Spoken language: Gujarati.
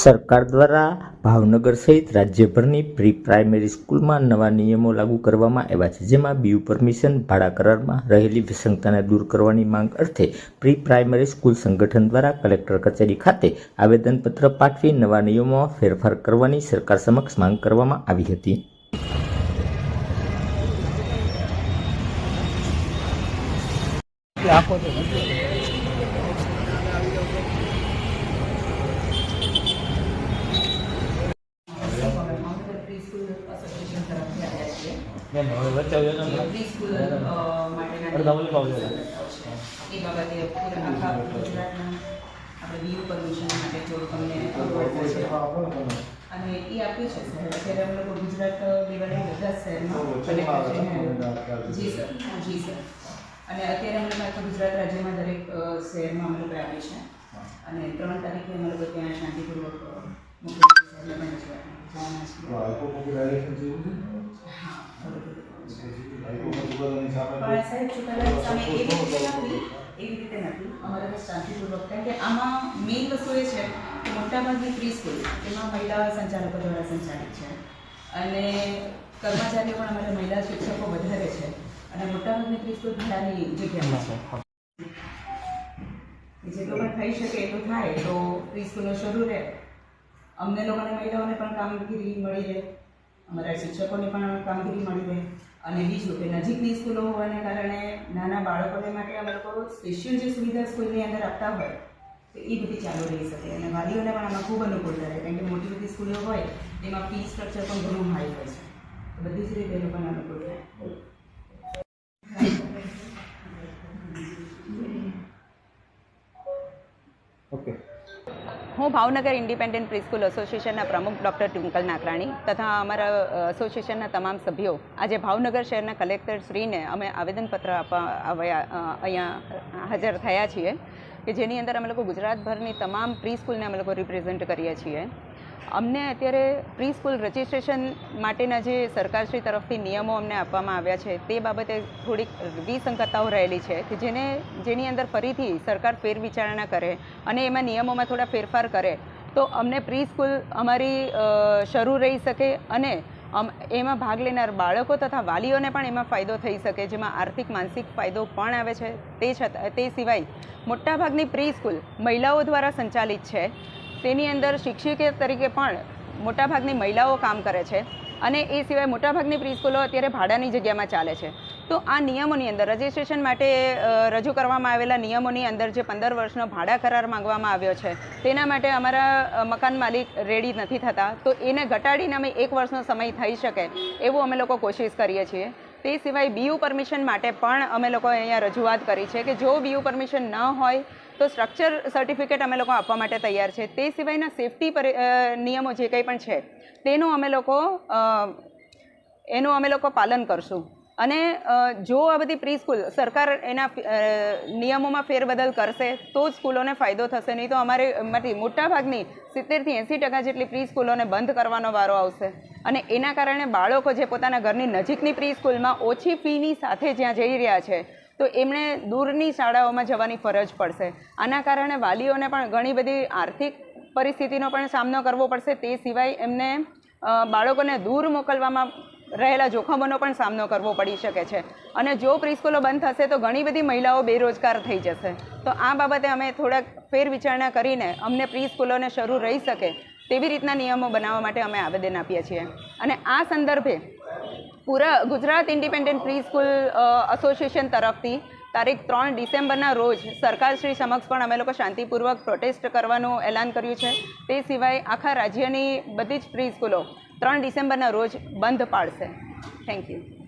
સરકાર દ્વારા ભાવનગર સહિત રાજ્યભરની પ્રી પ્રાઇમરી સ્કૂલમાં નવા નિયમો લાગુ કરવામાં આવ્યા છે, જેમાં બીયુ પરમિશન ભાડા કરારમાં રહેલી વિસંગતાને દૂર કરવાની માંગ અર્થે પ્રી પ્રાઇમરી સ્કૂલ સંગઠન દ્વારા કલેક્ટર કચેરી ખાતે આવેદનપત્ર પાઠવી નવા નિયમોમાં ફેરફાર કરવાની સરકાર સમક્ષ માંગ કરવામાં આવી હતી. પ્રીસ્કૂલ એસોસિએશન તરફથી આવ્યા હવે વચ્ચે આવ્યો પાવ. એ બાબતે આખા આપણે બીયુ પરમિશન માટે જો તમને અને એ આપ્યું છે સર અત્યારે અમે લોકો ગુજરાત લેવલે બધા જ શહેરમાં જી સર જી સર. અને અત્યારે અમે લોકો આખા ગુજરાત રાજ્યમાં દરેક શહેરમાં અમે લોકો આવીએ છીએ. અને ત્રણ તારીખે અમે લોકો ત્યાં શાંતિપૂર્વક રજૂઆત જવાના છીએ. પણ સાહેબ ચુકાદા સામે એવી રીતે નથી એવી રીતે નથી. અમારે બસ શાંતિપૂર્વક કારણ કે આમાં મેઇન વસ્તુ એ છે કે મોટાભાગની પ્રી સ્કૂલ એમાં મહિલા સંચાલકો દ્વારા સંચાલિત છે. અને કર્મચારીઓ પણ અમારે મહિલા શિક્ષકો વધારે છે. અને મોટાભાગની પ્રી સ્કૂલ ભાડાની જગ્યામાં છે. જેટલું પણ થઈ શકે એટલું થાય તો સ્કૂલો શરૂ રહે. અમને લોકોને મહિલાઓને પણ કામગીરી મળી રહે. અમારા શિક્ષકોને પણ કામગીરી મળી રહે. અને બીજું કે નજીકની સ્કૂલો હોવાને કારણે નાના બાળકોને માટે અમે લોકો સ્પેશિયલ જે સુવિધા સ્કૂલની અંદર આપતા હોય, તો એ બધી ચાલુ રહી શકે. અને વાલીઓને પણ આમાં ખૂબ અનુકૂળતા રહે કારણ કે મોટી બધી સ્કૂલો હોય, તેમાં ફી સ્ટ્રક્ચર પણ ઘણું હાઈ હોય છે. તો બધી જ રીતે લોકોને અનુકૂળ થાય. ઓકે. હું ભાવનગર ઇન્ડિપેન્ડન્ટ પ્રીસ્કૂલ એસોસિએશનના પ્રમુખ ડૉક્ટર ટ્વિંકલ નાકરાણી તથા અમારા એસોસિએશનના તમામ સભ્યો. આજે ભાવનગર શહેરના કલેક્ટર શ્રીને અમે આવેદનપત્ર આપવા આવ્યા અહીંયા હાજર થયા છીએ કે જેની અંદર અમે લોકો ગુજરાતભરની તમામ પ્રી સ્કૂલને અમે લોકો રિપ્રેઝેન્ટ કરીએ છીએ. અમને અત્યારે પ્રી સ્કૂલ રજિસ્ટ્રેશન માટેના જે સરકારશ્રી તરફથી નિયમો અમને આપવામાં આવ્યા છે, તે બાબતે થોડીક વિસંગતતાઓ રહેલી છે કે જેને, જેની અંદર ફરીથી સરકાર ફેરવિચારણા કરે અને એમાં નિયમોમાં થોડા ફેરફાર કરે, તો અમને પ્રી સ્કૂલ અમારી શરૂ રહી શકે અને એમાં ભાગ લેનાર બાળકો તથા વાલીઓને પણ એમાં ફાયદો થઈ શકે, જેમાં આર્થિક, માનસિક ફાયદો પણ આવે છે. તે છતાં, તે સિવાય મોટાભાગની પ્રી સ્કૂલ મહિલાઓ દ્વારા સંચાલિત છે. તેની અંદર શિક્ષિકા તરીકે પણ મોટાભાગની મહિલાઓ કામ કરે છે અને એ સિવાય મોટાભાગની પ્રિસ્કૂલો અત્યારે ભાડાની જગ્યામાં ચાલે છે. તો આ નિયમોની અંદર રજિસ્ટ્રેશન માટે રજૂ કરવામાં આવેલા નિયમોની અંદર જે પંદર વર્ષનો ભાડા કરાર માંગવામાં આવ્યો છે, તેના માટે અમારા મકાન માલિક રેડી નથી થતા. તો એને ઘટાડીને અમે એક વર્ષનો સમય થઈ શકે, એવું અમે લોકો કોશિશ કરીએ છીએ. તે સિવાય બીયુ પરમિશન માટે પણ અમે લોકો અહીંયા રજૂઆત કરી છે કે જો બીયુ પરમિશન ન હોય તો સ્ટ્રક્ચર સર્ટિફિકેટ અમે લોકો આપવા માટે તૈયાર છે. તે સિવાયના સેફટી નિયમો જે કંઈ પણ છે, તેનું અમે લોકો એનું અમે લોકો પાલન કરશું. અને જો આ બધી પ્રી સ્કૂલ સરકાર એના નિયમોમાં ફેરબદલ કરશે, તો જ સ્કૂલોને ફાયદો થશે. નહીં તો અમારે માંથી મોટાભાગની સિત્તેરથી એંસી ટકા જેટલી પ્રી સ્કૂલોને બંધ કરવાનો વારો આવશે. અને એના કારણે બાળકો જે પોતાના ઘરની નજીકની પ્રી સ્કૂલમાં ઓછી ફીની સાથે જ્યાં જઈ રહ્યા છે, તો એમણે દૂરની શાળાઓમાં જવાની ફરજ પડશે. આના કારણે વાલીઓને પણ ઘણી બધી આર્થિક પરિસ્થિતિનો પણ સામનો કરવો પડશે. તે સિવાય એમને બાળકોને દૂર મોકલવામાં રહેલા જોખમોનો પણ સામનો કરવો પડી શકે છે. અને જો પ્રીસ્કૂલો બંધ થશે તો ઘણી બધી મહિલાઓ બેરોજગાર થઈ જશે. તો આ બાબતે અમે થોડાક ફેરવિચારણા કરીને અમને પ્રીસ્કૂલોને શરૂ રહી શકે તેવી રીતના નિયમો બનાવવા માટે અમે આવેદન આપીએ છીએ. અને આ સંદર્ભે પૂરા Gujarat independent pre school association તરફથી તારીખ ત્રણ ડિસેમ્બરના રોજ સરકારશ્રી સમક્ષ પણ અમે લોકો શાંતિપૂર્વક પ્રોટેસ્ટ કરવાનું એલાન કર્યું છે. તે સિવાય આખા રાજ્યની બધી જ પ્રી સ્કૂલો ત્રણ ડિસેમ્બરના રોજ બંધ પાડશે. Thank you